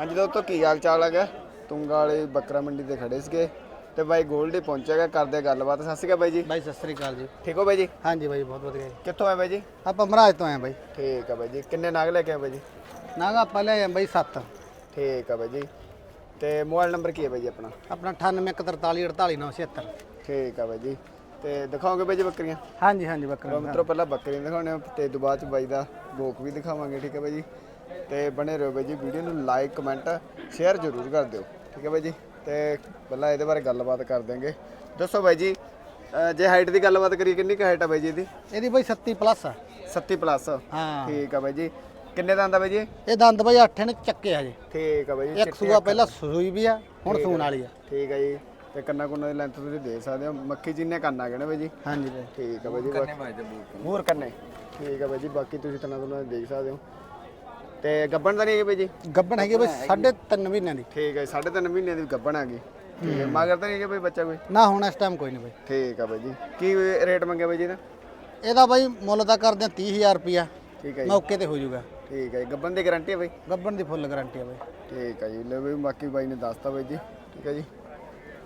ਹਾਂਜੀ ਦੋਸਤੋ ਕੀ ਹਾਲ ਚਾਲ ਹੈਗਾ? ਤੁੰਗਾ ਵਾਲੀ ਬੱਕਰਾ ਮੰਡੀ ਤੇ ਖੜੇ ਸੀਗੇ ਤੇ ਬਾਈ ਗੋਲਡੀ ਪਹੁੰਚੇਗਾ ਕਰਦੇ ਗੱਲਬਾਤ। ਸਤਿ ਸ਼੍ਰੀ ਅਕਾਲ ਬਾਈ ਜੀ। ਬਾਈ ਸਤਿ ਸ੍ਰੀ ਅਕਾਲ ਜੀ। ਠੀਕ ਹੋ ਬਾਈ ਜੀ? ਹਾਂਜੀ ਬਾਈ ਬਹੁਤ ਵਧੀਆ। ਜੀ ਕਿੱਥੋਂ ਆਏ ਬਾਈ ਜੀ? ਆਪਾਂ ਮਹਾਰਾਜ ਤੋਂ ਆਏ ਬਾਈ। ਠੀਕ ਆ ਬਾਈ ਜੀ। ਕਿੰਨੇ ਨਾਗ ਲੈ ਕੇ ਆਏ ਬਾਈ ਜੀ? ਨਾਗਾ ਆਪਾਂ ਲੈ ਆਏ ਬਾਈ 7 ਠੀਕ ਆ ਬਾਈ ਜੀ। ਤੇ ਮੋਬਾਈਲ ਨੰਬਰ ਕੀ ਹੈ ਬਾਈ ਜੀ ਆਪਣਾ? ਆਪਣਾ 9843488976 ਠੀਕ ਆ ਬਾਈ ਜੀ। ਤੇ ਦਿਖਾਓਗੇ ਬਾਈ ਜੀ ਬੱਕਰੀਆਂ? ਹਾਂਜੀ ਹਾਂਜੀ ਲਓ ਬੱਕਰਾ ਮਿੱਤਰੋ ਪਹਿਲਾਂ ਬੱਕਰੀਆਂ ਦਿਖਾਉਣੇ ਤੇ ਬਾਅਦ ਚ ਬਾਈ ਦਾ ਗੋਕ ਵੀ ਦਿਖਾਵਾਂਗੇ ਠੀਕ ਹੈ ਬਾਈ ਜੀ। ਤੇ ਬਣੇ ਰਹੋ ਬਾਈ ਜੀ ਵੀਡੀਓ ਨੂੰ ਲਾਈਕ ਕਮੈਂਟ ਸ਼ੇਅਰ ਜ਼ਰੂਰ ਕਰ ਦਿਓ। ਠੀਕ ਹੈ ਬਾਈ ਜੀ? ਤੇ ਪਹਿਲਾਂ ਇਹਦੇ ਬਾਰੇ ਗੱਲਬਾਤ ਕਰ ਦਾਂਗੇ ਦੱਸੋ ਬਾਈ ਜੀ ਜੇ ਹਾਈਟ ਦੀ ਗੱਲਬਾਤ ਕਰੀਏ ਕਿੰਨੀ ਕੁ ਹਾਈਟ ਆ ਬਾਈ ਜੀ ਇਹਦੀ? ਇਹਦੀ ਬਾਈ 37 ਪਲੱਸ ਆ। 37 ਪਲੱਸ ਹਾਂ। ਠੀਕ ਆ ਬਾਈ ਜੀ। ਕਿੰਨੇ ਦਾ ਆਂਦਾ ਬਾਈ ਜੀ? ਇਹ ਦੰਦ ਬਾਈ 8 ਨੇ ਚੱਕੇ ਆ ਜੀ ਠੀਕ ਆ ਬਾਈ ਜੀ ਇੱਕ ਸੂਆ ਪਹਿਲਾਂ ਸੂਈ ਵੀ ਆ ਹੁਣ ਸੂਣ ਵਾਲੀ ਆ। ਠੀਕ ਆ ਜੀ। ਤੇ ਕੰਨਾ ਕੁੰਨਾ ਦੀ ਲੈਂਥ ਤੁਸੀਂ ਦੇਖ ਸਕਦੇ ਹੋ। ਮੱਖੀ ਜਿੰਨੇ ਕੰਨ ਆ ਗਏ ਨੇ ਬਾਈ ਜੀ। ਹਾਂਜੀ ਬਾਈ। ਠੀਕ ਆ ਬਾਈ ਜੀ ਬਾਕੀ ਹੋਰ ਕਰਨੇ ਠੀਕ ਆ ਬਾਈ ਜੀ ਬਾਕੀ ਤੁਸੀਂ ਤਨਾ ਤੁਨਾ ਦੇਖ ਸਕਦੇ ਹੋ। ਤੇ ਗੱਬਣ ਦਾ ਨਹੀਂ ਹੈ ਬਾਈ ਜੀ? ਗੱਬਣ ਹੈਗੀ ਬਾਈ 3.5 ਮਹੀਨਿਆਂ ਦੀ। ਠੀਕ ਹੈ ਜੀ, ਸਾਢੇ ਤਿੰਨ ਮਹੀਨੇ ਦੀ ਗੱਬਣ ਆ ਗਈ। ਠੀਕ ਹੈ ਮਗਰ ਤਾਂ ਨਹੀਂ ਹੈ ਬਾਈ ਬੱਚਾ ਕੋਈ? ਨਾ ਹੁਣ ਇਸ ਟਾਈਮ ਕੋਈ ਨਹੀਂ ਬਾਈ। ਠੀਕ ਆ ਬਾਈ ਜੀ। ਕੀ ਰੇਟ ਮੰਗਿਆ ਬਾਈ ਜੀ ਦਾ ਇਹਦਾ ਬਾਈ ਮੁੱਲ ਤਾਂ ਕਰਦੇ ਆ 30000 ਰੁਪਿਆ ਠੀਕ ਹੈ ਜੀ। ਮੌਕੇ ਤੇ ਹੋ ਜਾਊਗਾ। ਠੀਕ ਹੈ ਜੀ, ਗੱਬਣ ਦੀ ਗਾਰੰਟੀ ਹੈ ਬਾਈ? ਗੱਬਣ ਦੀ ਫੁੱਲ ਗਾਰੰਟੀ ਆ ਬਾਈ। ਠੀਕ ਹੈ ਜੀ ਲੈ ਬਾਈ ਬਾਕੀ ਬਾਈ ਨੇ ਦੱਸਤਾ ਬਾਈ ਜੀ। ਠੀਕ ਹੈ ਜੀ।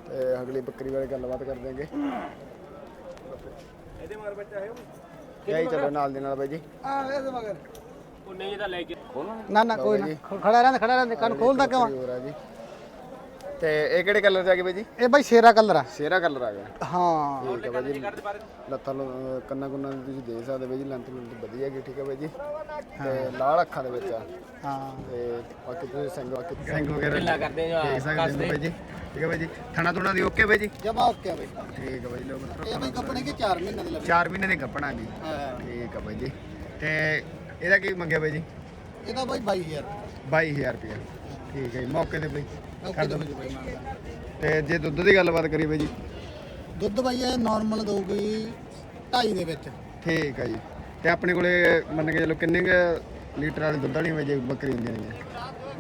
ਤੇ ਅਗਲੀ ਬੱਕਰੀ ਬਾਰੇ ਗੱਲਬਾਤ ਕਰ ਦਿਆਂਗੇ। ਇਹਦੇ ਮਗਰ ਬੱਚਾ ਹੈ ਉਹ। ਚਲੋ ਨਾਲ ਦੇ ਨਾਲ ਬਾਈ ਜੀ। ਨਾ ਨਾ ਕੋਈ ਨਾ। ਖ- ਖੜਾ ਰਹਿੰਦੇ ਖੜਾ ਰਹਿੰਦੇ ਕੰਨ ਖੋਲਦਾ ਕਿਉਂ ਆ? ਹੋਰ ਆ ਜੀ। ਤੇ ਇਹ ਕਿਹੜੇ ਕਲਰ ਚ ਆ ਗਏ ਬਾਈ ਜੀ? ਇਹ ਬਾਈ ਸ਼ੇਰਾ ਕਲਰ ਆ। ਸ਼ੇਰਾ ਕਲਰ ਆ ਗਿਆ। ਹਾਂ। ਠੀਕ ਹੈ ਬਾਈ ਜੀ। ਲੱਤਾਂ ਨੂੰ ਅਹ ਕੰਨਾਂ ਕੁੰਨਾਂ ਨੂੰ ਤੁਸੀਂ ਦੇਖ ਸਕਦੇ ਬਾਈ ਜੀ ਲੈਂਥ ਲੁੰਥ ਵਧੀਆ ਹੈਗੀ ਠੀਕ ਹੈ ਬਾਈ ਜੀ। ਤੇ ਲਾਲ ਅੱਖਾਂ ਦੇ ਵਿੱਚ ਆ। ਹਾਂ। ਤੇ ਬਾਕੀ ਤੁਸੀਂ ਸਿੰਘ ਬਾਕੀ ਸਿੰਘ ਵਗੈਰਾ ਲਾ ਕਰਦੇ ਹੋ ਦੇਖ ਸਕਦੇ ਹੋ ਬਾਈ ਜੀ। ਠੀਕ ਹੈ ਬਾਈ ਜੀ। ਥਣਾ ਥੁਣਾ ਦੀ ਓਕੇ ਬਾਈ ਜੀ? ਜਮਾ ਓਕੇ ਆ ਬਾਈ। ਠੀਕ ਹੈ ਬਾਈ ਲੋ ਮਤਲਬ ਇਹ ਬਾਈ ਕੱਪੜੇ ਕੇ 4 ਮਹੀਨੇ ਦੇ ਲੱਗੇ? 4 ਮਹੀਨੇ ਦੀ ਕੱਪਣਾ ਜੀ। ਹਾਂ। ਠੀਕ ਹੈ ਬਾਈ ਜੀ। ਤੇ ਇਹਦਾ ਕੀ ਮੰਗਿਆ ਬਾਈ ਜੀ? ਇਹਦਾ ਬਾਈ 22000 22000 ਰੁਪਏ ਠੀਕ ਹੈ ਜੀ ਮੌਕੇ ਤੇ ਬਾਈ। ਓਕੇ ਦੋ ਤੇ ਜੇ ਦੁੱਧ ਦੀ ਗੱਲਬਾਤ ਕਰੀਏ ਬਾਈ ਜੀ? ਦੁੱਧ ਬਾਈ ਇਹ ਨਾਰਮਲ ਦਊਗੀ 2.5 ਦੇ ਵਿੱਚ। ਠੀਕ ਹੈ ਜੀ। ਤੇ ਆਪਣੇ ਕੋਲੇ ਮੰਨ ਕੇ ਚਲੋ ਕਿੰਨੇ ਕੁ ਲੀਟਰ ਵਾਲੀ ਦੁੱਧ ਵਾਲੀ ਵਜੇ ਬੱਕਰੀ ਹੁੰਦੀਆਂ ਨੇ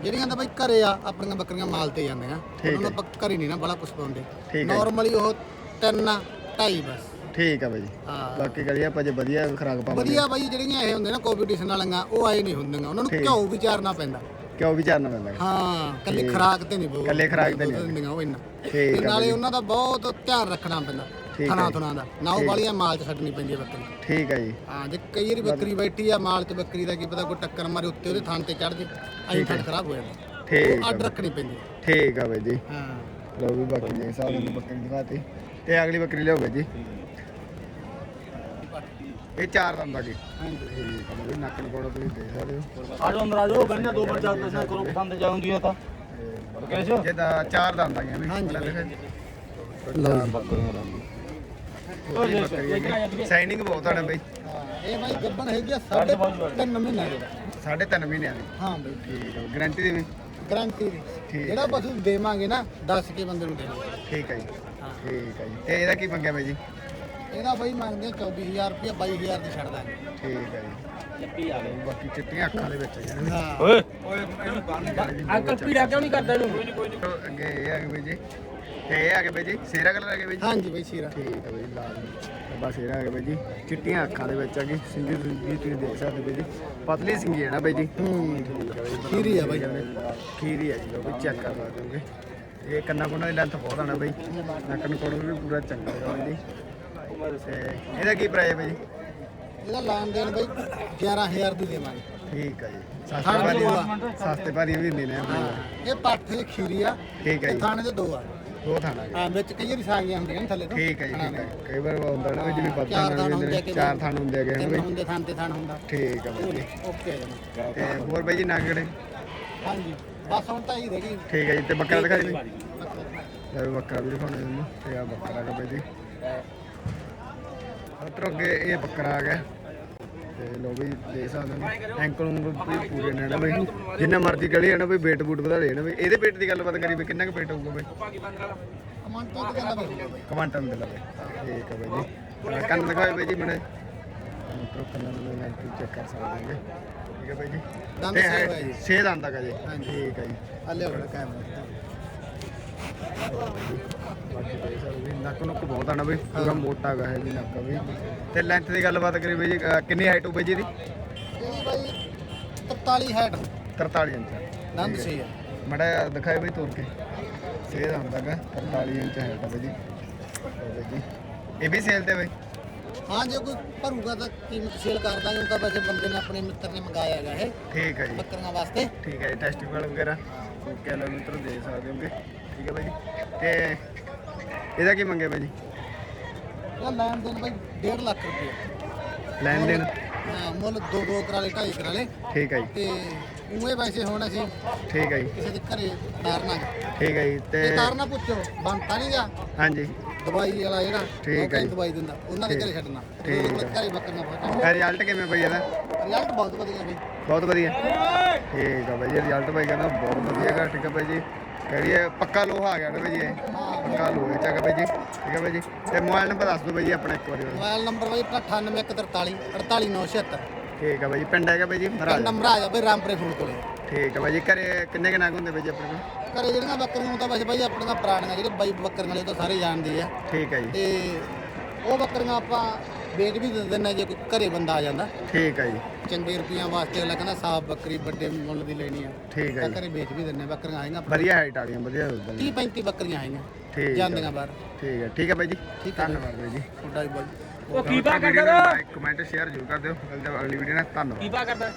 ਜਿਹੜੀਆਂ ਤਾਂ ਬਾਈ ਘਰੇ ਆ ਆਪਣੀਆਂ ਬੱਕਰੀਆਂ ਮਾਲ ਤੇ ਜਾਂਦੀਆਂ। ਉਹਨਾਂ ਨੂੰ ਆਪਾਂ ਘਰੇ ਨਹੀਂ ਨਾ ਬੜਾ ਕੁਝ ਪਾਉਂਦੇ। ਨਾਰਮਲੀ ਉਹ 3 2.5 ਬਸ। ਠੀਕ ਹੈ ਬਾਈ। ਹਾਂ। ਬਾਕੀ ਕਰੀਏ ਆਪਾਂ ਜੇ ਵਧੀਆ ਖਰਾਕ ਪਾਵਾਂਗੇ। ਵਧੀਆ ਬਾਈ ਜਿਹੜੀਆਂ ਇਹ ਹੁੰਦੇ ਨਾ ਕੰਪੀਟੀਸ਼ਨ ਵਾਲੀਆਂ ਉਹ ਆਏ ਨਹੀਂ ਹੁੰਦੀਆਂ। ਉਹਨਾਂ ਨੂੰ ਘਿਓ ਵਿਚਾਰਨਾ ਪੈਂਦਾ। ਕਿਉਂ ਵਿਚਾਰਨਾ ਪੈਂਦਾ। ਹੈ? ਹਾਂ ਕੱਲੀ ਖਰਾਕ ਤੇ ਨਹੀਂ ਬੋਲ ਇਕੱਲੇ ਖੁਰਾਕ ਤੇ ਨਹੀਂ। ਹੁੰਦੀਆਂ ਉਹ ਇੰਨਾ। ਠੀਕ ਹੈ ਨਾਲੇ ਉਹਨਾਂ ਦਾ ਬਹੁਤ ਧਿਆਨ ਰੱਖਣਾ ਪੈਂਦਾ ਠੀਕ ਥਣਾ ਥਣਾ ਦਾ। ਨਾ ਉਹ ਵਾਲੀਆਂ ਮਾਲ ਚ ਛੱਡਣੀ ਪੈਂਦੀ ਹੈ ਬੱਕਰੀ। ਠੀਕ ਹੈ ਜੀ। ਹਾਂ ਜੇ ਕਈ ਵਾਰੀ ਬੱਕਰੀ ਬੈਠੀ ਆ ਮਾਲ ਚ ਬੱਕਰੀ ਦਾ ਕੀ ਪਤਾ ਕੋਈ ਟੱਕਰ ਮਾਰੇ ਉੱਤੇ ਉਹਦੇ ਥਣ ਤੇ ਚੜ ਜੇ ਐਂ ਥਣ ਖਰਾਬ ਹੋ ਜਾਂਦਾ। ਠੀਕ ਅੱਡ ਰੱਖਣੀ ਪੈਂਦੀ ਹੈ। ਠੀਕ ਹੈ ਬਾਈ ਜੀ। ਹਾਂ। ਲੋ ਵੀ ਬਾਕੀ ਦੇ ਹਿਸਾਬ ਨਾਲ ਬੱਕਰੀ ਦਿਖਾਤੀ। ਤੇ ਅਗਲੀ ਬੱਕਰੀ ਲਿਆਓ ਬਾਈ ਜੀ। ਇਹ ਚਾਰ ਦੰਦਾਂ ਦੀ ਹਾਂਜੀ ਠੀਕ ਬਾਈ ਨੱਕ ਨੂੰ ਕੋੜਾ ਤੁਸੀਂ ਦੇਖ ਸਕਦੇ ਹੋ ਆਜੋ ਅੰਦਰ ਆਜੋ ਗੰਨਾ ਦੋ ਪਰ ਚਾਰ ਦਸਾਂ ਕਰੋ ਪਸੰਦ ਜਾਉਂਦੀਆਂ ਤਾਂ ਕੈਸੇ ਜਿਹਦਾ ਚਾਰ ਦੰਦਾਂ ਆਈਆਂ ਵੀ ਹਾਂਜੀ। ਲਓ ਸਾਈਨਿੰਗ ਬਹੁਤ ਆਣਾ ਬਾਈ। ਹਾਂ, ਇਹ ਬਾਈ ਗੱਬਣ ਹੈਗੀ ਆ ਸਾਢੇ ਤਿੰਨ ਮਹੀਨੇ ਦੀ। ਸਾਢੇ ਤਿੰਨ ਮਹੀਨਿਆਂ ਦੀ। ਹਾਂ ਬਾਈ। ਠੀਕ ਗਾਰੰਟੀ ਦੀ ਵੀ ਗਾਰੰਟੀ ਦੀ। ਠੀਕ। ਜਿਹੜਾ ਪਸ਼ੂ ਦੇਵਾਂਗੇ ਨਾ ਦੱਸ ਕੇ ਬੰਦੇ ਨੂੰ ਦੇਵਾਂਗੇ ਠੀਕ ਹੈ ਜੀ। ਠੀਕ ਹੈ ਜੀ। ਤੇ ਇਹਦਾ ਕੀ ਮੰਗਿਆ ਬਾਈ ਜੀ? ਇਹਦਾ ਬਾਈ ਮੰਗਦੇ ਆ 24000 ਰੁਪਏ 22000 ਦੀ ਛੱਡ ਦਾਂਗੇ। ਠੀਕ ਹੈ ਜੀ। ਚੱਪੀ ਆ ਗਈ। ਬਾਕੀ ਚਿੱਟੀਆਂ ਅੱਖਾਂ ਦੇ ਵਿੱਚ ਆ ਜਾਣਗੇ ਹਾਂ। ਓਏ। ਅੰਕਲ ਪੀੜਾ ਕਿਉਂ ਨਹੀਂ ਕਰਦਾ ਇਹਨੂੰ? ਅੱਗੇ ਇਹ ਆ ਗਏ ਬਾਈ ਜੀ। ਤੇ ਇਹ ਆ ਗਏ ਬਾਈ ਜੀ। ਸੇਰਾ ਕਲਰ ਆ ਗਏ ਬਾਈ ਜੀ। ਹਾਂਜੀ ਬਾਈ ਸੀਰਾ ਠੀਕ ਹੈ ਬਾਈ ਲਾਲ ਬਸ ਇਹ ਆ ਗਏ ਬਾਈ ਜੀ। ਚਿੱਟੀਆਂ ਅੱਖਾਂ ਦੇ ਵਿੱਚ ਆ ਗਈ। ਸਿੰਗੀ ਸਿੰਗੀ ਤੁਸੀਂ ਦੇਖ ਸਕਦੇ ਬਾਈ ਜੀ। ਪਤਲੀ ਸਿੰਗੀ ਹੈ ਨਾ ਬਾਈ ਜੀ। ਹੂੰ ਠੀਕ ਹੈ ਬਾਈ ਖੀਰੀ ਆ ਬਾਈ। ਖੀਰੀ ਹੈ ਜੀ ਉਹ ਵੀ ਚੈੱਕ ਕਰ ਸਕਦੇ ਹੋਗੇ ਇਹ ਕੰਨਾ ਕੁੰਨਾ ਦੀ ਲੈਂਥ ਬਹੁਤ ਆਣਾ ਬਾਈ। ਨੱਕ ਨੂੰ ਕੋੜ ਵੀ ਪੂਰਾ ਚੰਗਾ ਹੈਗਾ ਬਾਈ ਤੇ ਇਹਦਾ ਕੀ ਪ੍ਰਾਈਸ ਹੈ ਜੀ ਇਹਦਾ ਲਾਣ ਦੇਣ ਬਾਈ 11000 ਦੀ ਦੇਵਾਂਗੇ। ਠੀਕ ਹੈ ਜੀ। ਸਸਤੇ ਭਾਰੀ ਸਸਤੇ ਭਾਰੀ ਵੀ ਨੇ ਆਪਣੇ ਇਹ ਪੱਠ ਖੀਰੀ ਆ। ਠੀਕ ਹੈ ਜੀ। ਥਾਣੇ ਦੇ ਦੋ ਆ। ਦੋ ਥਾਣਾ ਹਾਂ ਵਿੱਚ ਕਈ ਵਾਰੀ ਸਾਂਗੀਆਂ ਹੁੰਦੀਆਂ ਨੇ ਥੱਲੇ ਤੋਂ। ਠੀਕ ਹੈ ਜੀ ਠੀਕ ਹੈ। ਕਈ ਵਾਰ ਉਹ ਹੁੰਦਾ ਨਾ ਵੀ ਜਿਵੇਂ ਪਤਾ ਚਾਰ ਨਾ ਥਾਣ ਵੀ ਹੁੰਦੇ ਨੇ ਚਾਰ। ਥਾਣ ਹੁੰਦੇ ਹੈਗੇ ਬਈ। ਹੁੰਦੇ ਥਾਂ ਤੇ ਥਾਣ ਹੁੰਦਾ। ਠੀਕ ਹੈ ਬਾਈ। ਓਕੇ ਤੇ ਹੋਰ ਬਾਈ ਜੀ ਨਾਗੜੇ? ਹਾਂਜੀ। ਬਸ ਹੁਣ ਤਾਂ ਹੀ ਰਹਿ ਗਈ। ਠੀਕ ਹੈ ਜੀ ਤੇ ਬੱਕਰਾ ਦਿਖਾਈ ਜੀ ਲੈ ਬੱਕਰਾ ਵੀ ਦਿਖਾਉਣਾ ਤੁਹਾਨੂੰ। ਤੇ ਆ ਬੱਕਰਾ ਹੈਗਾ ਬਾਈ ਜੀ। ਉਧਰ ਅੱਗੇ ਇਹ ਬੱਕਰਾ ਆ ਗਿਆ। ਤੇ ਲੋ ਵੀ ਦੇਖ ਸਕਦੇ ਹੋ ਐਂਕਲ ਨੂੰ ਵੀ ਪੂਰੇ ਨੇ ਨਾ ਬਈ ਜਿੰਨਾ ਮਰਜ਼ੀ ਗਲੇ ਨਾ ਬਈ weight ਬੂਟ ਵਧਾ ਲੈ ਨਾ ਬਈ ਇਹਦੇ weight ਦੀ ਗੱਲਬਾਤ ਕਰੀ ਵੀ ਕਿੰਨਾ ਕੁ weight ਹੋਊਗਾ ਬਈ? ਤੋਂ ਤੇ ਕਹਿੰਦਾ ਬਾਈ। ਕਮਾਂਟਨ ਦੇ ਠੀਕ ਹੈ ਬਾਈ ਜੀ। ਆਹ ਕੰਨ ਦਿਖਾਓ ਬਾਈ ਜੀ ਮਨੇ ਮਤਲਬ ਕੰਨਾਂ ਨੂੰ ਮੈਂ ਚੈੱਕ ਕਰ ਸਕਦੇ ਹਾਂ ਠੀਕ ਹੈ ਬਾਈ ਜੀ। ਦੰਦ। ਛੇ ਦੰਦ ਤੱਕ ਜੀ। ਹਾਂਜੀ। ਠੀਕ ਹੈ ਜੀ। ਹਲੇ ਹੋਣਾ ਕੈਮਰਾ ਬਾਕੀ ਦੇਖ ਸਕਦੇ ਹੋ, ਨੱਕ ਨੁੱਕ ਬਹੁਤ ਆਣਾ ਬਈ ਪੂਰਾ ਮੋਟਾ ਹੈਗਾ ਹੈ ਜੀ? ਨੱਕ ਵੀ ਤੇ ਲੈਂਥ ਦੀ ਗੱਲਬਾਤ ਕਰੀ ਬਈ ਜੀ ਅਹ ਕਿੰਨੀ ਹਾਈਟ ਹੋ ਬਈ ਜੀ ਇਹਦੀ ਇਹਦੀ ਬਾਈ 43 ਹੈਡ 43 ਇੰਚ ਦੰਦ ਸੀ ਆ ਮੜਾ ਦਿਖਾਏ ਬਈ ਤੋੜ ਕੇ। ਸੇਲ ਆਉਂਦਾਗਾ 43 ਇੰਚ ਹੈ ਤਾਂ ਬਈ ਜੀ। ਲਓ ਬਈ ਜੀ ਇਹ ਵੀ ਸੇਲ ਤੇ ਬਈ ਹਾਂ ਜੇ। ਕੋਈ ਭਰੂਗਾ ਤਾਂ ਕੀਮਤ ਸੇਲ ਕਰ ਦਾਂਗੇ ਉਹ ਤਾਂ ਵੈਸੇ ਬੰਦੇ ਨੇ ਆਪਣੇ ਮਿੱਤਰ ਨੇ ਮੰਗਾਇਆ ਹੈਗਾ? ਇਹ ਠੀਕ ਹੈ ਜੀ। ਬੱਕਰੀਆਂ ਵਾਸਤੇ ਠੀਕ ਹੈ ਜੀ ਟੈਸਟੀਫਲ ਵਗੈਰਾ ਕਿਲੋਮੀਟਰ ਦੇ ਸਕਦੇ ਹੋਗੇ? ਠੀਕ ਹੈ ਬਾਈ ਜੀ। ਤੇ ਇਹਦਾ ਕੀ ਮੰਗੇ ਬਾਈ ਜੀ? ਇਹ ਲੈਣ ਦੇਣ ਬਾਈ 1.5 ਲੱਖ ਰੁਪਏ। ਲੈਣ ਦੇਣ? ਹਾਂ ਮੁੱਲ 2 2 ਕਰਾ ਲੇ 2.5 ਕਰਾ ਲੇ ਠੀਕ ਹੈ ਜੀ। ਤੇ ਉਵੇਂ ਵੈਸੇ ਹੁਣ ਅਸੀਂ ਠੀਕ ਹੈ ਜੀ। ਕਿਸੇ ਦੇ ਘਰੇ ਤਾਰਨਾ ਠੀਕ ਹੈ ਜੀ ਤੇ ਤਾਰਨਾ ਪੁੱਛੋ ਬੰਤਾ ਨਹੀਂ ਗਾ ਹਾਂਜੀ। ਦਵਾਈ ਵਾਲਾ ਜਿਹੜਾ ਠੀਕ ਉਹ ਹੈ ਜੀ। ਦਵਾਈ ਦਿੰਦਾ? ਉਹਨਾਂ ਦੇ ਘਰੇ ਛੱਡਣਾ। ਠੀਕ ਉਹ ਹੈ। ਘਰੇ ਬੱਕਰੀਆਂ ਪਹੁੰਚਾਉਣਾ ਇਹ ਰਿਜ਼ਲਟ ਕਿਵੇਂ ਬਈ ਇਹਦਾ? ਰਿਜ਼ਲਟ ਬਹੁਤ ਵਧੀਆ ਬਈ। ਬਹੁਤ ਵਧੀਆ। ਠੀਕ ਹੈ ਬਾਈ ਜੀ ਰਿਜ਼ਲਟ ਬਾਈ ਕਹਿੰਦਾ ਬਹੁਤ ਵਧੀਆ ਹੈਗਾ ਠੀਕ ਹੈ ਬਾਈ ਜੀ। ਕਰੀਏ ਪੱਕਾ ਲੋਹਾ ਆ ਗਿਆ ਨਾ ਜੀ ਇਹ। ਪੱਕਾ ਲੋਹਾ ਚਾਗਾ ਬਾਈ ਜੀ ਠੀਕ ਹੈ ਬਾਈ ਜੀ। ਤੇ ਮੋਬਾਈਲ ਨੰਬਰ ਦੱਸ ਦਿਓ ਬਾਈ ਜੀ ਆਪਣਾ ਇੱਕ ਵਾਰੀ ਹੋਰ। ਮੋਬਾਈਲ ਨੰਬਰ ਬਾਈ 98143 48976 ਠੀਕ ਹੈ ਬਾਈ ਜੀ ਪਿੰਡ ਹੈਗਾ ਬਾਈ ਜੀ ਮਹਾਰਾਜ। ਨੰਬਰ ਆ ਜਾ ਬਈ ਰਾਮਪੁਰੇ ਫੂਲ ਕੋਲੇ। ਠੀਕ ਹੈ ਬਾਈ ਜੀ ਘਰੇ ਕਿੰਨੇ ਕੁ ਨਗ ਹੁੰਦੇ ਜੀ ਆਪਣੇ ਕੋਲ? ਘਰੇ ਜਿਹੜੀਆਂ ਬੱਕਰੀਆਂ ਨੂੰ ਤਾਂ ਵੈਸੇ ਬਾਈ ਆਪਣੀਆਂ ਪੁਰਾਣੀਆਂ ਜਿਹੜੇ ਬਾਈ ਬੱਕਰੀਆਂ ਵਾਲੇ ਉਹ ਤਾਂ ਸਾਰੇ ਜਾਣਦੇ ਆ। ਠੀਕ ਹੈ ਜੀ। ਤੇ ਉਹ ਬੱਕਰੀਆਂ ਆਪਾਂ ਵੇਚ ਵੀ ਦਿੰਦੇ ਨੇ ਜੇ ਕੋਈ ਘਰੇ ਬੰਦਾ ਆ ਜਾਂਦਾ। ਠੀਕ ਹੈ ਜੀ। ਚੰਗੇ ਰੁਪਈਆਂ ਵਾਸਤੇ ਅਗਲਾ ਕਹਿੰਦਾ ਸਾਫ਼ ਬੱਕਰੀ ਵੱਡੇ ਮੁੱਲ ਦੀ ਲੈਣੀ ਆ। ਠੀਕ ਹੈ ਤਾਂ ਜੀ। ਘਰੇ ਵੇਚ ਵੀ ਦਿੰਦੇ ਬੱਕਰੀਆਂ ਆਈਆਂ ਵਧੀਆ ਹਾਈਟ ਵਾਲੀਆਂ ਵਧੀਆ ਦੁੱਧ ਵਾਲੀਆਂ 30 35 ਬੱਕਰੀਆਂ ਆਈਆਂ ਠੀਕ ਹੈ ਜਾਂਦੀਆਂ ਬਾਹਰ। ਠੀਕ ਹੈ ਠੀਕ ਹੈ ਬਾਈ ਜੀ। ਠੀਕ ਹੈ। ਧੰਨਵਾਦ ਬਾਈ ਜੀ। ਤੁਹਾਡਾ ਵੀ ਬਹੁਤ ਉਹ ਕੀ ਪਾ ਵੀਡੀਓ ਕਰਦਾ ਨੂੰ ਲਾਈਕ ਕਮੈਂਟ ਸ਼ੇਅਰ ਜ਼ਰੂਰ ਕਰ ਦਿਓ। ਮਿਲਦੇ ਹਾਂ ਅਗਲੀ ਵੀਡੀਓ ਨਾਲ ਧੰਨਵਾਦ। ਕੀ ਪਾ ਕਰਦਾ?